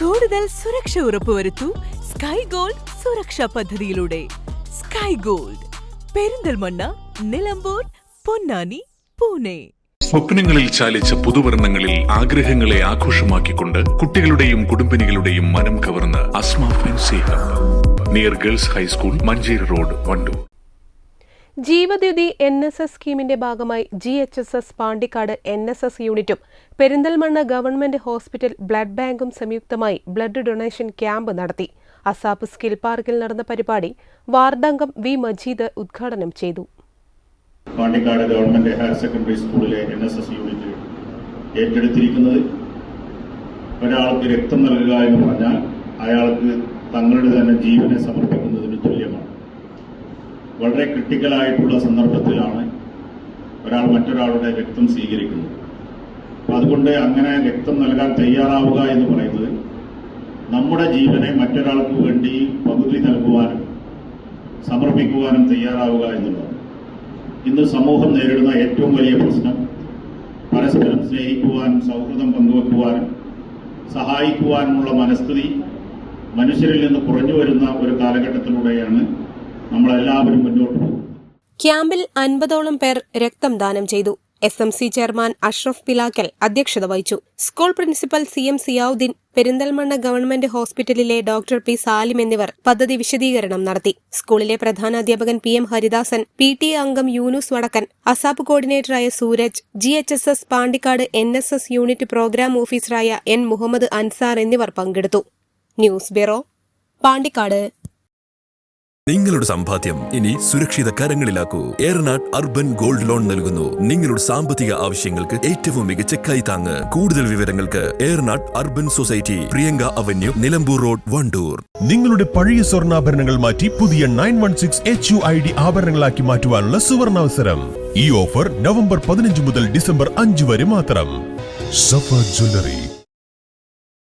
കൂടുതൽ സുരക്ഷ ഉറപ്പുവരുത്തൂ sky gold സുരക്ഷാ പദ്ധതിയിലൂടെ. Sky gold Perinthalmanna Nilambur Ponnani Pune. സ്വപ്നങ്ങളിൽ ചാലിച്ച പുതുവർണങ്ങളിൽ ആഗ്രഹങ്ങളെ ആഘോഷമാക്കിക്കൊണ്ട് കുട്ടികളുടെയും കുടുംബിനികളുടെയും മനം കവർന്ന് Asma fancy hub near girls high school Manjeri road Wandoor Jeevadyuthi N S S സ്കീമിന്റെ ഭാഗമായി G H S S Pandikkad N S S യൂണിറ്റും പെരിന്തൽമണ്ണ ഗവൺമെന്റ് ഹോസ്പിറ്റൽ ബ്ലഡ് ബാങ്കും സംയുക്തമായി ബ്ലഡ് ഡൊണേഷൻ ക്യാമ്പ് നടത്തി. അസാപ്പ് സ്കിൽ പാർക്കിൽ നടന്ന പരിപാടി വാർഡംഗം വി മജീദ് ഉദ്ഘാടനം ചെയ്തു. പാണ്ടിക്കാട് ഗവൺമെന്റ് ഹയർ സെക്കൻഡറി സ്കൂളിലെ എൻ എസ് എസ് യൂണിറ്റ് ഏറ്റെടുത്തിരിക്കുന്നത് ഒരാൾക്ക് രക്തം നൽകുക എന്ന് പറഞ്ഞാൽ അയാൾക്ക് തങ്ങളുടെ തന്നെ ജീവനെ തുല്യമാണ് വളരെ ക്രിട്ടിക്കലായിട്ടുള്ള സന്ദർഭത്തിലാണ് ഒരാൾ മറ്റൊരാളുടെ രക്തം സ്വീകരിക്കുന്നത്. അപ്പൊ അതുകൊണ്ട് അങ്ങനെ രക്തം നൽകാൻ തയ്യാറാവുക എന്ന് പറയുന്നത് നമ്മുടെ ജീവനെ മറ്റൊരാൾക്ക് വേണ്ടി പകുതി നൽകുവാനും സമർപ്പിക്കുവാനും തയ്യാറാവുക എന്നുള്ളതാണ്. ഇന്ന് സമൂഹം നേരിടുന്ന ഏറ്റവും വലിയ പ്രശ്നം പരസ്പരം സ്നേഹിക്കുവാനും സൗഹൃദം പങ്കുവെക്കുവാനും സഹായിക്കുവാനുമുള്ള മനസ്ഥിതി മനുഷ്യരിൽ നിന്ന് കുറഞ്ഞു വരുന്ന ഒരു കാലഘട്ടത്തിലൂടെയാണ് നമ്മളെല്ലാവരും മുന്നോട്ട് പോകും. ക്യാമ്പിൽ അൻപതോളം പേർ രക്തം ദാനം ചെയ്തു. S M C chairman Ashraf Pilakkal അധ്യക്ഷത വഹിച്ചു. School principal C M Ziyauddin Perinthalmanna government ഹോസ്പിറ്റലിലെ ഡോക്ടർ പി സാലിം എന്നിവർ പദ്ധതി വിശദീകരണം നടത്തി. സ്കൂളിലെ പ്രധാനാധ്യാപകൻ P M Haridasan P T അംഗം Yunus Vadakkan ASAP കോർഡിനേറ്ററായ Sooraj G H S S Pandikkad N S S unit programme ഓഫീസറായ എൻ മുഹമ്മദ് അൻസാർ എന്നിവർ പങ്കെടുത്തു. News bureau Pandikkad. നിങ്ങളുടെ സമ്പാദ്യം ഇനി സുരക്ഷിത കരങ്ങളിലാക്കൂ. ഏറനാട് അർബൻ ഗോൾഡ് ലോൺ നൽകുന്നു. നിങ്ങളുടെ സാമ്പത്തിക ആവശ്യങ്ങൾക്ക് ഏറ്റവും മികച്ച കൈത്താങ്ങ് കൂടുതൽ വിവരങ്ങൾക്ക് Eranad urban society Priyanka avenue Nilambur road Wandoor. നിങ്ങളുടെ പഴയ സ്വർണാഭരണങ്ങൾ മാറ്റി പുതിയ nine one six H U I D ആഭരണങ്ങളാക്കി മാറ്റുവാനുള്ള സുവർണാവസരം. ഈ ഓഫർ നവംബർ പതിനഞ്ച് മുതൽ ഡിസംബർ അഞ്ച് വരെ മാത്രം. സഫ ജ്വല്ലറി.